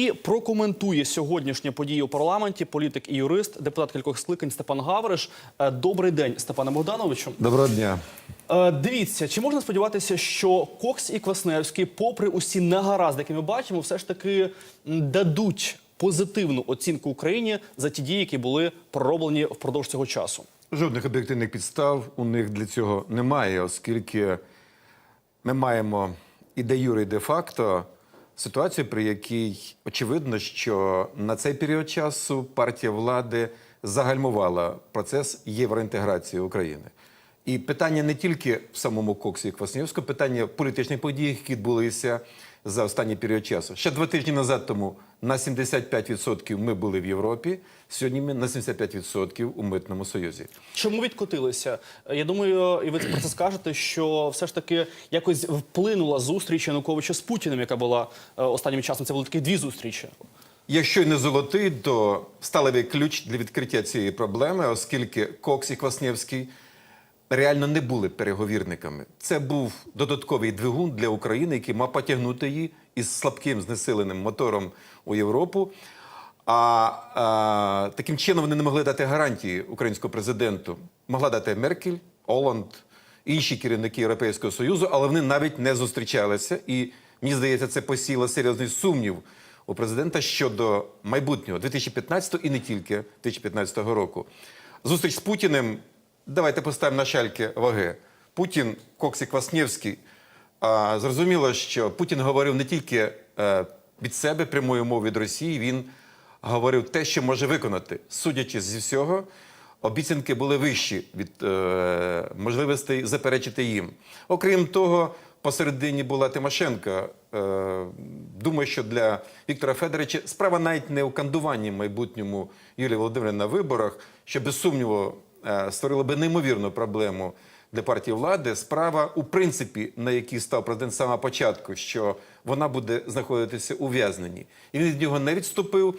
І прокоментує сьогоднішні події у парламенті політик і юрист, депутат кількох скликань Степан Гавриш. Е, Добрий день, Степане Богдановичу. Доброго дня. Е, Дивіться, чи можна сподіватися, що Кокс і Квасневський, попри усі негаразди, які ми бачимо, все ж таки дадуть позитивну оцінку Україні за ті дії, які були пророблені впродовж цього часу? Жодних об'єктивних підстав у них для цього немає, оскільки ми маємо і де юре, і де факто ситуацію, при якій очевидно, що на цей період часу партія влади загальмувала процес євроінтеграції України. І питання не тільки в самому Коксі і Квасневську, питання політичних подій, які відбулися за останній період часу. Ще два тижні назад тому на 75% ми були в Європі. Сьогодні ми на 75% у митному союзі. Чому відкотилися? Я думаю, і ви про це скажете, що все ж таки якось вплинула зустріч Януковича з Путіним, яка була е, останнім часом. Це були такі дві зустрічі. Якщо й не золотий, то сталевий ключ для відкриття цієї проблеми, оскільки Кокс і Квасневський реально не були переговірниками. Це був додатковий двигун для України, який мав потягнути її із слабким знесиленим мотором у Європу. А, а таким чином вони не могли дати гарантії українському президенту. Могла дати Меркель, Оланд, інші керівники Європейського Союзу, але вони навіть не зустрічалися. І мені здається, це посіло серйозний сумнів у президента щодо майбутнього 2015 і не тільки 2015 року. Зустріч з Путіним. Давайте поставимо на шальки ваги. Путін, Кокс і Кваснєвський. А, зрозуміло, що Путін говорив не тільки е, від себе прямою мовою від Росії. Він говорив те, що може виконати. Судячи зі всього, обіцянки були вищі від е, можливостей заперечити їм. Окрім того, посередині була Тимошенка. Е, думаю, що для Віктора Федоровича справа навіть не у кандуванні майбутньому Юлії Володимирівни на виборах, що без сумніву е, створило би неймовірну проблему для партії влади. Справа, у принципі, на якій став президент з самого початку, що вона буде знаходитися у в'язненні. І він від нього не відступив.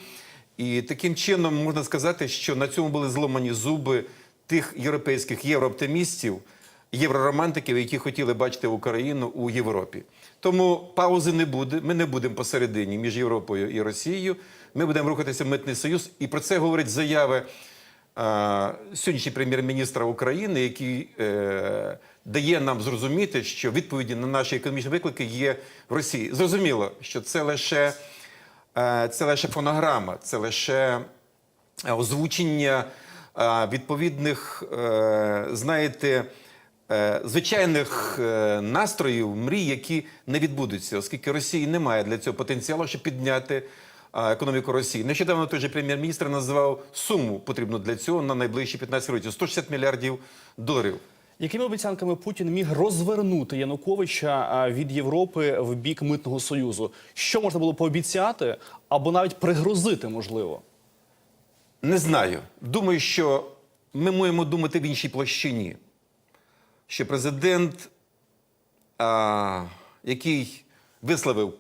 І таким чином можна сказати, що на цьому були зломані зуби тих європейських єврооптимістів, євроромантиків, які хотіли бачити Україну у Європі. Тому паузи не буде. Ми не будемо посередині між Європою і Росією. Ми будемо рухатися в митний союз. І про це говорять заяви сьогоднішній прем'єр-міністра України, який е, дає нам зрозуміти, що відповіді на наші економічні виклики є в Росії. Зрозуміло, що це лише. Е, Це лише фонограма, це лише е, озвучення відповідних, знаєте, звичайних настроїв, мрій, які не відбудуться, оскільки Росії немає для цього потенціалу, щоб підняти економіку Росії. Нещодавно той же прем'єр-міністр називав суму потрібну для цього на найближчі 15 років 160 мільярдів доларів. Якими обіцянками Путін міг розвернути Януковича від Європи в бік митного союзу? Що можна було пообіцяти або навіть пригрозити, можливо? Не знаю. Думаю, що ми маємо думати в іншій площині. Що президент, а, який висловив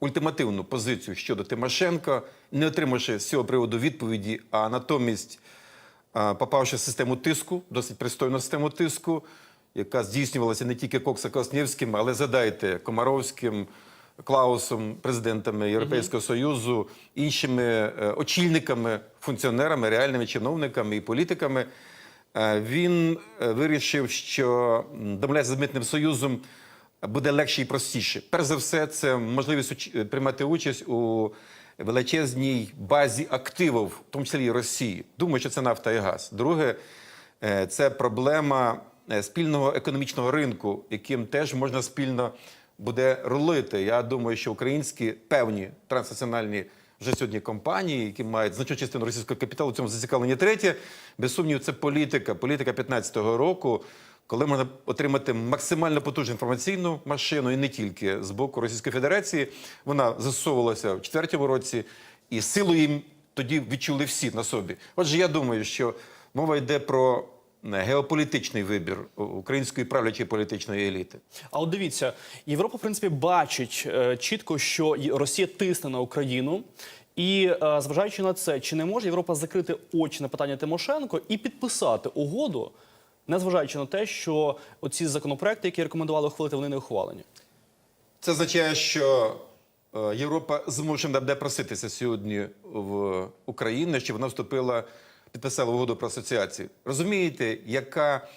ультимативну позицію щодо Тимошенко, не отримавши з цього приводу відповіді, а натомість попавши в систему тиску, досить пристойну систему тиску, яка здійснювалася не тільки Кокса-Коснєвським, але задайте Комаровським, Клаусом, президентами Європейського Союзу, іншими е, очільниками, функціонерами, реальними чиновниками і політиками. Е, Він е, вирішив, що м, домовлятися з митним союзом буде легше і простіше. Перш за все, це можливість приймати участь у величезній базі активів, в тому числі і Росії. Думаю, що це нафта і газ. Друге, е, це проблема е, спільного економічного ринку, яким теж можна спільно буде рулити. Я думаю, що українські певні транснаціональні вже сьогодні компанії, які мають значну частину російського капіталу, в цьому зацікавлені. Третє, без сумніву, це політика. Політика 15-го року, коли можна отримати максимально потужну інформаційну машину, і не тільки з боку Російської Федерації. Вона засовувалася в четвертому році, і силу їм тоді відчули всі на собі. Отже, я думаю, що мова йде про е, геополітичний вибір української правлячої політичної еліти. А от дивіться, Європа, в принципі, бачить е, чітко, що Росія тисне на Україну. І е, зважаючи на це, чи не може Європа закрити очі на питання Тимошенко і підписати угоду, незважаючи на те, що оці законопроекти, які рекомендували ухвалити, вони не ухвалені? Це означає, що е, Європа змушена буде проситися сьогодні в Україну, щоб вона вступила, підписала угоду про асоціацію. Розумієте, яка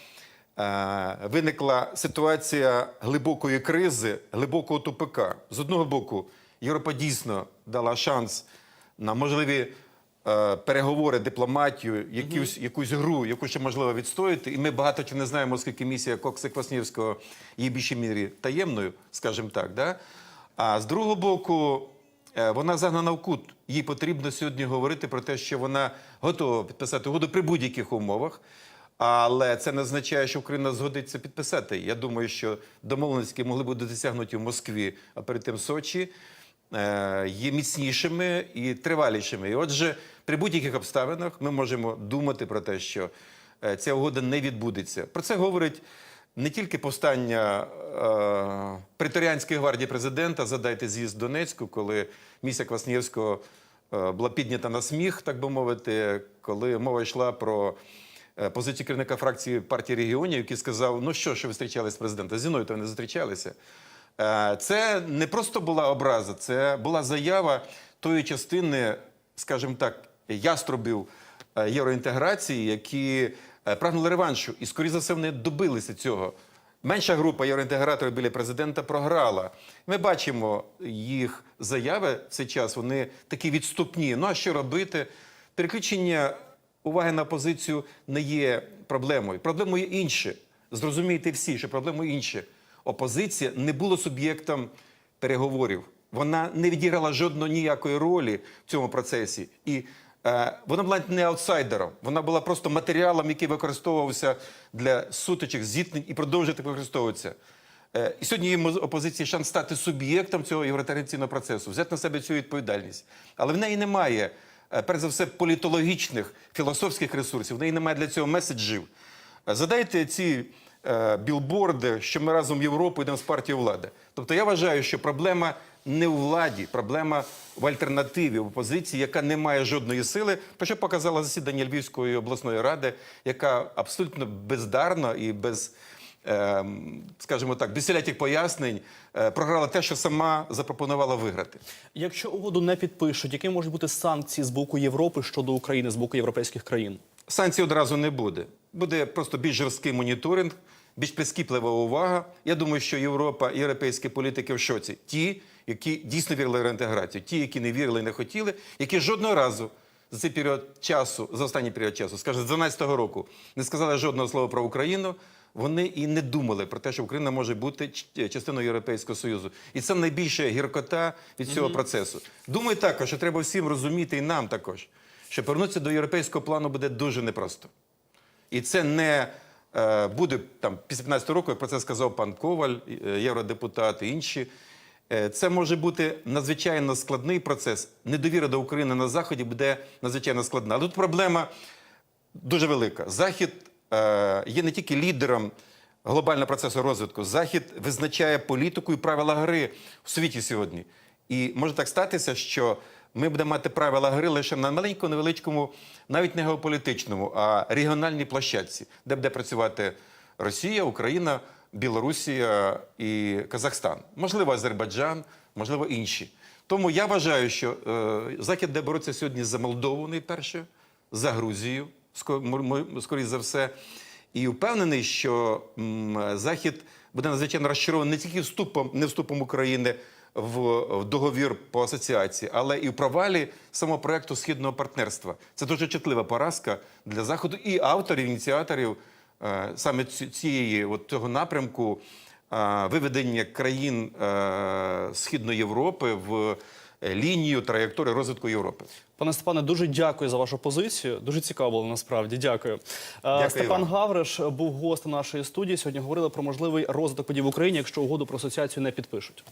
е, виникла ситуація глибокої кризи, глибокого тупика? З одного боку, Європа дійсно дала шанс на можливі переговори, дипломатію, якусь, якусь гру, яку ще можливо відстояти. І ми багато чи не знаємо, оскільки місія Кокса Кваснівського є більшій мірі таємною, скажімо так. Да? А з другого боку, е, вона загнана в кут. Їй потрібно сьогодні говорити про те, що вона готова підписати угоду при будь-яких умовах. Але це не означає, що Україна згодиться підписати. Я думаю, що домовленості могли бути досягнуті в Москві, а перед тим Сочі, е, є міцнішими і тривалішими. І отже, при будь-яких обставинах ми можемо думати про те, що е, ця угода не відбудеться. Про це говорить не тільки повстання е, преторіанської гвардії президента, задайте з'їзд Донецьку, коли місія Кваснєвського е, була піднята на сміх, так би мовити, коли мова йшла про е, позицію керівника фракції партії регіонів, який сказав: ну що, що ви зустрічалися з президентом? Зі мною то не зустрічалися. Це не просто була образа, це була заява тої частини, скажімо так, яструбів е, євроінтеграції, які е, прагнули реваншу. І, скоріше за все, вони добилися цього. Менша група євроінтеграторів біля президента програла. Ми бачимо їх заяви в цей час, вони такі відступні. Ну а що робити? Переключення уваги на позицію не є проблемою. Проблемою є інше. Зрозумійте всі, що проблемою інше. Опозиція не була суб'єктом переговорів. Вона не відіграла жодної ніякої ролі в цьому процесі. І вона була не аутсайдером, вона була просто матеріалом, який використовувався для сутичок, зіткнень і продовжує так використовуватися. Е, І сьогодні моз- опозиції шанс стати суб'єктом цього євроінтеграційного процесу, взяти на себе цю відповідальність. Але в неї немає, е, перш за все, політологічних, філософських ресурсів, в неї немає для цього меседжів. Е, Задайте ці е, білборди, що ми разом в Європу йдемо з партії влади. Тобто я вважаю, що проблема не у владі, проблема в альтернативі, в опозиції, яка не має жодної сили, про що показала засідання Львівської обласної ради, яка абсолютно бездарно і без ем, скажімо так, без всіляких пояснень е, програла те, що сама запропонувала виграти. Якщо угоду не підпишуть, які можуть бути санкції з боку Європи щодо України з боку європейських країн? Санкцій одразу не буде. Буде просто більш жорсткий моніторинг, більш прискіплива увага. Я думаю, що Європа і європейські політики в шоці. Ті, які дійсно вірили в реінтеграцію, ті, які не вірили і не хотіли, які жодного разу за цей період часу, за останній період часу, скажімо, з 12-го року, не сказали жодного слова про Україну. Вони і не думали про те, що Україна може бути частиною Європейського Союзу. І це найбільша гіркота від цього процесу. Думаю також, що треба всім розуміти, і нам також, що повернутися до європейського плану буде дуже непросто. І це не е, буде там після 15 року, як про це сказав пан Коваль, е, євродепутат і інші. Е, це може бути надзвичайно складний процес. Недовіра до України на Заході буде надзвичайно складна. Але тут проблема дуже велика. Захід е, є не тільки лідером глобального процесу розвитку. Захід визначає політику і правила гри в світі сьогодні. І може так статися, що ми будемо мати правила гри лише на маленькому, невеличкому, навіть не геополітичному, а регіональній площадці, де буде працювати Росія, Україна, Білорусія і Казахстан, можливо, Азербайджан, можливо, інші. Тому я вважаю, що е, Захід буде боротися сьогодні за Молдову найперше, за Грузію, скоріше за все. І впевнений, що м, Захід буде надзвичайно розчарований не тільки вступом, не вступом України в, договір по асоціації, але і в провалі самого проекту східного партнерства. Це дуже чутлива поразка для Заходу і авторів, ініціаторів е, саме цієї от цього напрямку е, виведення країн е, Східної Європи в лінію траєкторії розвитку Європи. Пане Степане, дуже дякую за вашу позицію. Дуже цікаво було насправді. Дякую. Дякую Степан вам. Гавриш був гостем нашої студії. Сьогодні говорили про можливий розвиток подій в Україні, якщо угоду про асоціацію не підпишуть.